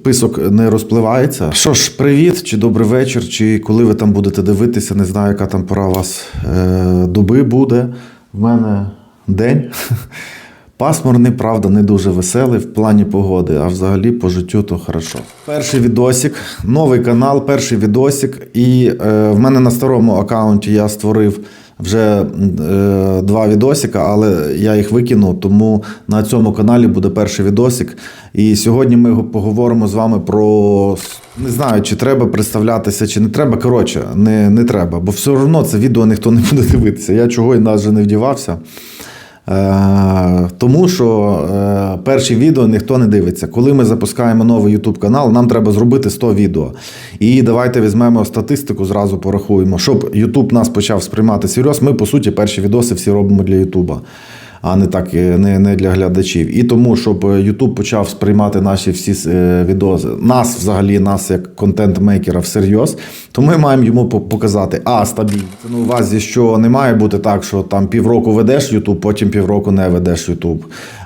список не розпливається. Що ж, привіт, чи добрий вечір, чи коли ви там будете дивитися, не знаю, яка там пора у вас е, доби буде. В мене день. Пасмурний, правда, не дуже веселий в плані погоди, а взагалі по життю то хорошо. Перший відосик, новий канал, перший відосик. І е, в мене на старому аккаунті я створив вже е, два відосика, але я їх викинув, тому на цьому каналі буде перший відосик. І сьогодні ми поговоримо з вами про не знаю, чи треба представлятися, чи не треба. Коротше, не, не треба, бо все одно це відео ніхто не буде дивитися. Я чого і навіть не вдівався. Е, Тому що е, перші відео ніхто не дивиться. Коли ми запускаємо новий YouTube канал, нам треба зробити 100 відео. І давайте візьмемо статистику, зразу порахуємо. Щоб YouTube нас почав сприймати серйоз, ми по суті перші відоси всі робимо для YouTube. А не так е, не, не для глядачів. І тому, щоб YouTube почав сприймати наші всі відози, нас взагалі, нас як контент-мейкера всерйоз, то ми маємо йому показати а стабільно. На увазі, що не має бути так, що там півроку ведеш YouTube, потім півроку не ведеш YouTube.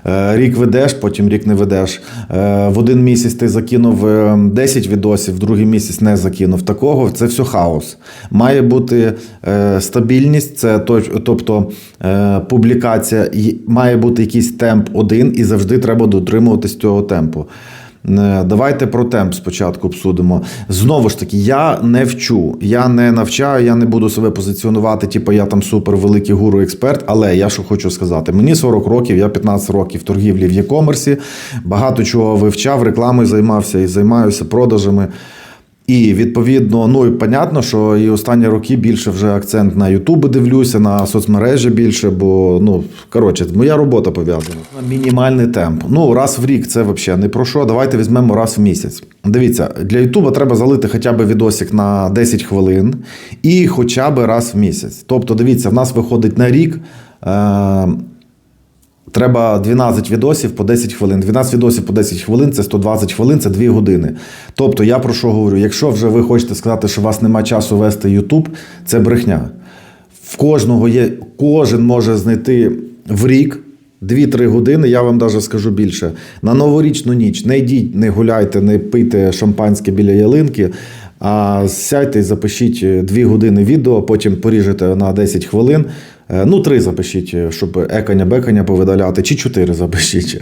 Е, Рік ведеш, потім рік не ведеш. Е, В один місяць ти закинув е, 10 відосів, в другий місяць не закинув. Такого це все хаос. Має бути е, стабільність, це тобто е, публікація, має бути якийсь темп один, і завжди треба дотримуватись цього темпу. Е, Давайте про темп спочатку обсудимо. Знову ж таки, я не вчу, я не навчаю, я не буду себе позиціонувати, типу я там супер великий гуру експерт. Але я що хочу сказати: мені 40 років, я 15 років торгівлі в e-commerce, багато чого вивчав, рекламою займався і займаюся продажами. І відповідно, ну і понятно, що і останні роки більше вже акцент на Ютуби дивлюся, на соцмережі більше, бо ну коротше, моя робота пов'язана. Мінімальний темп. Ну раз в рік це взагалі не про що. Давайте візьмемо раз в місяць. Дивіться, для Ютуба треба залити хоча б відосик на 10 хвилин і хоча б раз в місяць. Тобто, дивіться, в нас виходить на рік. Е- Треба 12 відосів по 10 хвилин. 12 відосів по 10 хвилин це 120 хвилин, це 2 години. Тобто, я про що говорю? Якщо вже ви хочете сказати, що у вас немає часу вести YouTube, це брехня. В кожного є, кожен може знайти в рік 2-3 години, я вам навіть скажу більше. На новорічну ніч не йдіть, не гуляйте, не пийте шампанське біля ялинки. А сядьте і запишіть 2 години відео, потім поріжете на 10 хвилин. Е, Ну, три запишіть, щоб еканя-беканя повидаляти, чи чотири запишіть.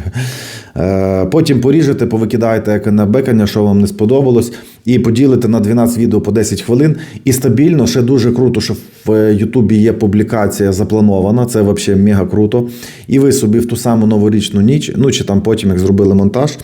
Е, Потім поріжете, повикидаєте еканя-беканя, що вам не сподобалось, і поділите на 12 відео по 10 хвилин. І стабільно, ще дуже круто, що в Ютубі є публікація запланована, це взагалі мега круто. І ви собі в ту саму новорічну ніч, ну чи там потім, як зробили монтаж,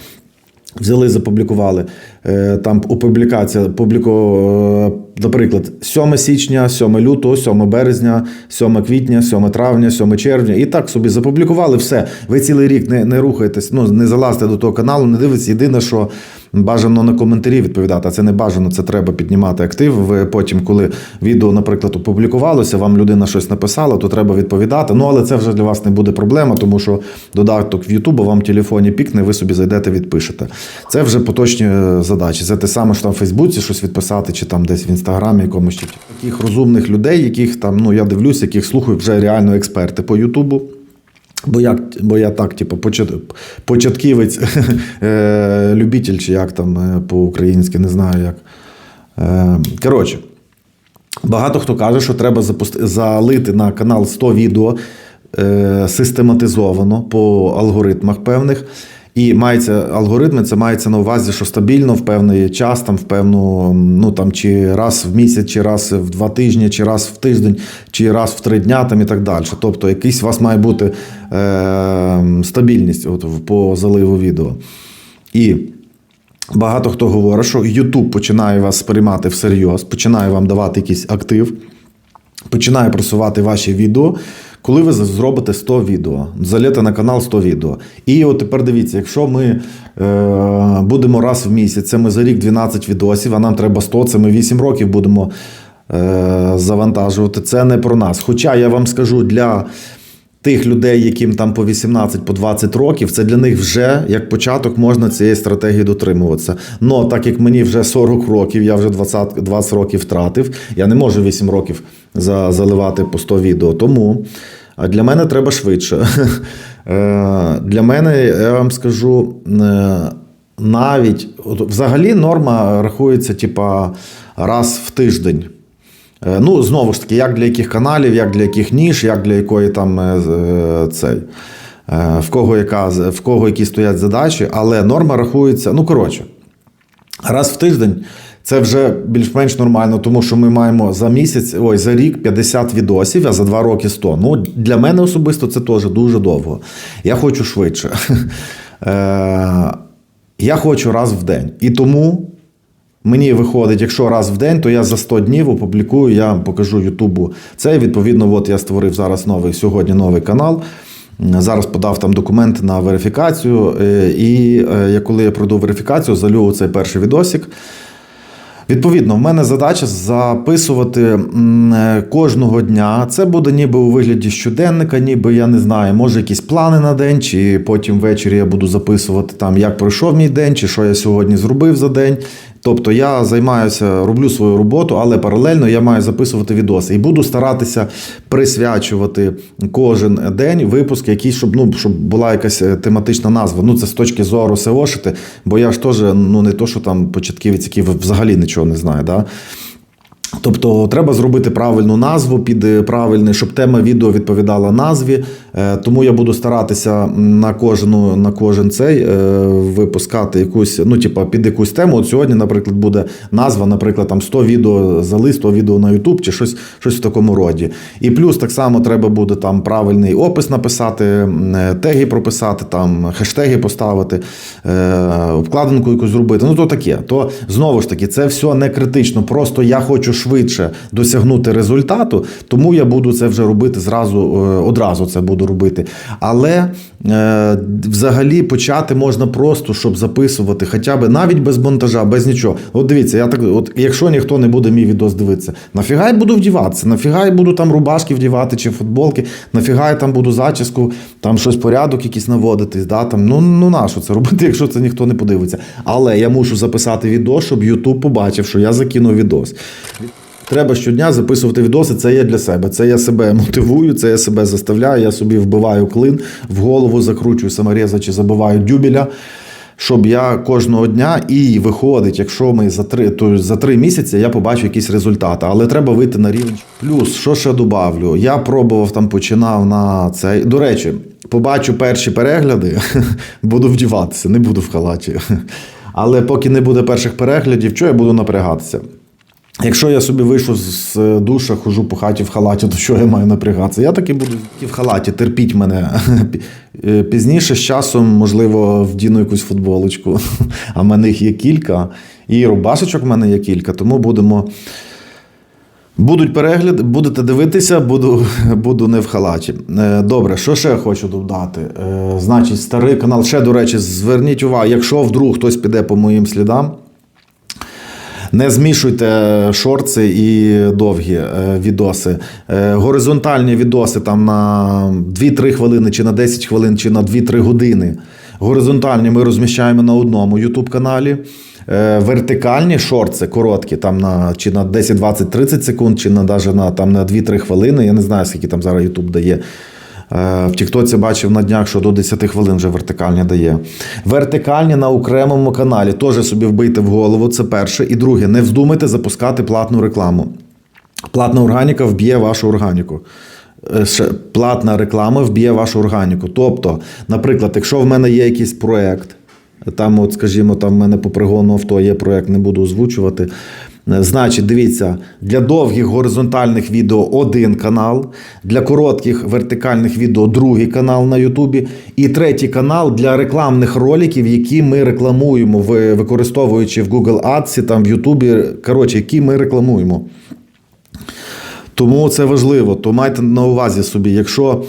Взяли, запублікували. Е, Там у публікація публіку, е, наприклад, 7 січня, 7 лютого, 7 березня, 7 квітня, 7 травня, 7 червня. І так собі запублікували все. Ви цілий рік не, не рухаєтесь, ну не залазите до того каналу, не дивитесь. Єдине, що бажано на коментарі відповідати. А це не бажано, це треба піднімати актив. Ви потім, коли відео, наприклад, опублікувалося, вам людина щось написала, то треба відповідати. Ну але це вже для вас не буде проблема, тому що додаток в YouTube вам в телефоні пікне, ви собі зайдете, відпишете. Це вже поточні е, задачі. Це те саме, що там в Фейсбуці щось відписати, чи там десь в інстаграмі якомусь чи таких розумних людей, яких там, ну я дивлюся, яких слухаю вже реально експерти по Ютубу. Бо як, бо я так, типу, почат, початківець, е, любитель, чи як там е, по-українськи, не знаю як. Е, Коротше, багато хто каже, що треба запусти, залити на канал 100 відео систематизовано по алгоритмах певних. І мається алгоритми, це мається на увазі, що стабільно в певний час, там в певну, ну там чи раз в місяць, чи раз в два тижні, чи раз в тиждень, чи раз в три дня, там і так далі. Тобто, якийсь у вас має бути е, стабільність от, по заливу відео. І багато хто говорить, що YouTube починає вас сприймати всерйоз, починає вам давати якийсь актив, починає просувати ваші відео, коли ви зробите 100 відео, заліте на канал 100 відео. І от тепер дивіться, якщо ми е, будемо раз в місяць, це ми за рік 12 відосів, а нам треба 100, це ми 8 років будемо е, завантажувати. Це не про нас. Хоча я вам скажу, для тих людей, яким там по 18, по 20 років, це для них вже як початок можна цієї стратегії дотримуватися. Но так як мені вже 40 років, я вже 20, 20 років втратив, я не можу 8 років за, заливати по 100 відео. Тому для мене треба швидше. Е, Для мене, я вам скажу, е, навіть взагалі норма рахується, типа, раз в тиждень. Е, Ну, знову ж таки, як для яких каналів, як для яких ніж, як для якої там е, е, цей. В кого, яка, в кого які стоять задачі, але норма рахується. Ну, коротше, раз в тиждень це вже більш-менш нормально, тому що ми маємо за місяць, ой, за рік 50 відосів, а за два роки 100. Ну, для мене особисто це теж дуже довго. Я хочу швидше. Я хочу раз в день. І тому Мені виходить, якщо раз в день, то я за 100 днів опублікую, я покажу Ютубу це. Відповідно, от я створив зараз новий сьогодні новий канал. Зараз подав там документи на верифікацію. е, І е, я коли я пройду верифікацію, залю цей перший відосик. Відповідно, в мене задача записувати е, кожного дня. Це буде ніби у вигляді щоденника, ніби я не знаю, може якісь плани на день, чи потім ввечері я буду записувати там, як пройшов мій день, чи що я сьогодні зробив за день. Тобто я займаюся, роблю свою роботу, але паралельно я маю записувати відоси. І буду старатися присвячувати кожен день випуск, який, щоб, ну, щоб була якась е, тематична назва. Ну, це з точки зору Сеошити, бо я ж теж ну, не то, що там початківець, який взагалі нічого не знає. Да? Тобто треба зробити правильну назву під е, правильний, щоб тема відео відповідала назві. Е, Тому я буду старатися на кожну на кожен цей е, випускати якусь, ну типа під якусь тему. От сьогодні, наприклад, буде назва, наприклад, там 100 відео зали, 100 відео на YouTube чи щось, щось в такому роді. І плюс так само треба буде там правильний опис написати, теги прописати, там хештеги поставити, обкладинку якусь зробити. Ну то таке. То знову ж таки, це все не критично. Просто я хочу швидше досягнути результату, тому я буду це вже робити зразу, е, одразу це буду робити. Але е, взагалі почати можна просто, щоб записувати, хоча б навіть без монтажа, без нічого. От дивіться, я так, от якщо ніхто не буде мій відос дивитися, нафіга я буду вдіватися, нафіга я буду там рубашки вдівати чи футболки, нафіга я там буду зачіску, там щось порядок якийсь наводити. Да, там, ну, ну на що це робити, якщо це ніхто не подивиться. Але я мушу записати відео, щоб YouTube побачив, що я закинув відос. Треба щодня записувати відоси. Це я для себе. Це я себе мотивую, це я себе заставляю. Я собі вбиваю клин в голову, закручую самореза чи забиваю дюбеля. Щоб я кожного дня і виходить, якщо ми за три, то за три місяці я побачу якісь результати, але треба вийти на рівень. Плюс, що ще добавлю? Я пробував там, починав на цей. До речі, побачу перші перегляди, буду вдіватися, не буду в халаті. Але поки не буде перших переглядів, що я буду напрягатися? Якщо я собі вийшов з душа, хожу по хаті в халаті, то що я маю напрягатися? Я таки буду в халаті, терпіть мене. Е, Пізніше з часом, можливо, вдіну якусь футболочку. А в мене їх є кілька. І рубашечок в мене є кілька, тому будемо. Будуть перегляди, будете дивитися, буду, буду не в халаті. Е, Добре, що ще хочу додати? Е, Значить, старий канал. Ще, до речі, зверніть увагу, якщо вдруг хтось піде по моїм слідам. Не змішуйте шорти і довгі е, відоси. Е, горизонтальні відоси там на 2-3 хвилини, чи на 10 хвилин, чи на 2-3 години. Горизонтальні ми розміщаємо на одному YouTube каналі. Е, вертикальні шорти, короткі, там на чи на 10, 20, 30 секунд, чи на даже на там на 2-3 хвилини. Я не знаю, скільки там зараз YouTube дає. Е, В Тіктоці бачив на днях, що до 10 хвилин вже вертикальні дає. Вертикальні на окремому каналі. Теж собі вбийте в голову. Це перше. І друге, не вздумайте запускати платну рекламу. Платна органіка вб'є вашу органіку. Е, Платна реклама вб'є вашу органіку. Тобто, наприклад, якщо в мене є якийсь проект, там, от, скажімо, там в мене по пригону авто є проект, не буду озвучувати. Е, Значить, дивіться, для довгих горизонтальних відео один канал, для коротких вертикальних відео другий канал на Ютубі, і третій канал для рекламних роликів, які ми рекламуємо, використовуючи в Google Ads, там в Ютубі, коротше, які ми рекламуємо. Тому це важливо. То майте на увазі собі, якщо.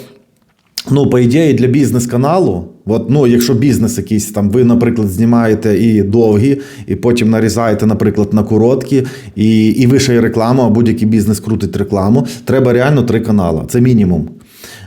Ну, по ідеї, для бізнес-каналу, от, ну, якщо бізнес якийсь там, ви, наприклад, знімаєте і довгі, і потім нарізаєте, наприклад, на короткі, і, і ви рекламу, а будь-який бізнес крутить рекламу, треба реально три канали. Це мінімум.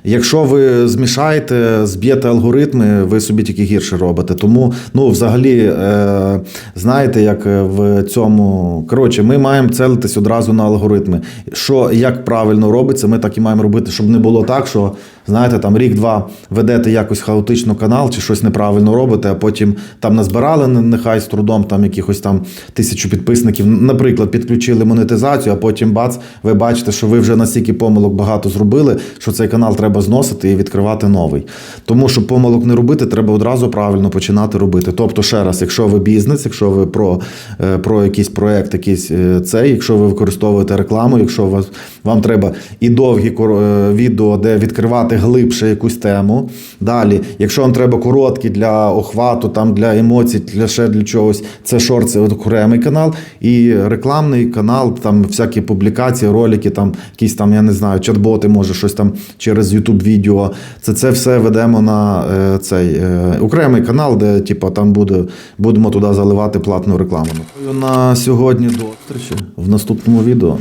Якщо ви змішаєте, зб'єте алгоритми, ви собі тільки гірше робите. Тому, ну, взагалі, е, знаєте, як в цьому. Коротше, ми маємо целитись одразу на алгоритми. Що як правильно робиться, ми так і маємо робити, щоб не було так, що Знаєте, там рік-два ведете якось хаотично канал чи щось неправильно робите, а потім там назбирали нехай з трудом там якихось там тисячу підписників. Наприклад, підключили монетизацію, а потім бац, ви бачите, що ви вже настільки помилок багато зробили, що цей канал треба зносити і відкривати новий. Тому щоб помилок не робити, треба одразу правильно починати робити. Тобто, ще раз, якщо ви бізнес, якщо ви про, е, про якийсь проект, якийсь е, цей, якщо ви використовуєте рекламу, якщо вас вам треба і довгі е, відео, де відкривати глибше якусь тему. Далі, якщо вам треба короткі для охвату, там для емоцій, для ще для чогось, це шорт, це окремий канал, і рекламний канал, там всякі публікації, ролики, там якісь там, я не знаю, чат-боти, може щось там через YouTube відео. Це це все ведемо на е, цей е, окремий канал, де типу, там буде, будемо туди заливати платну рекламу. На сьогодні до зустрічі в наступному відео.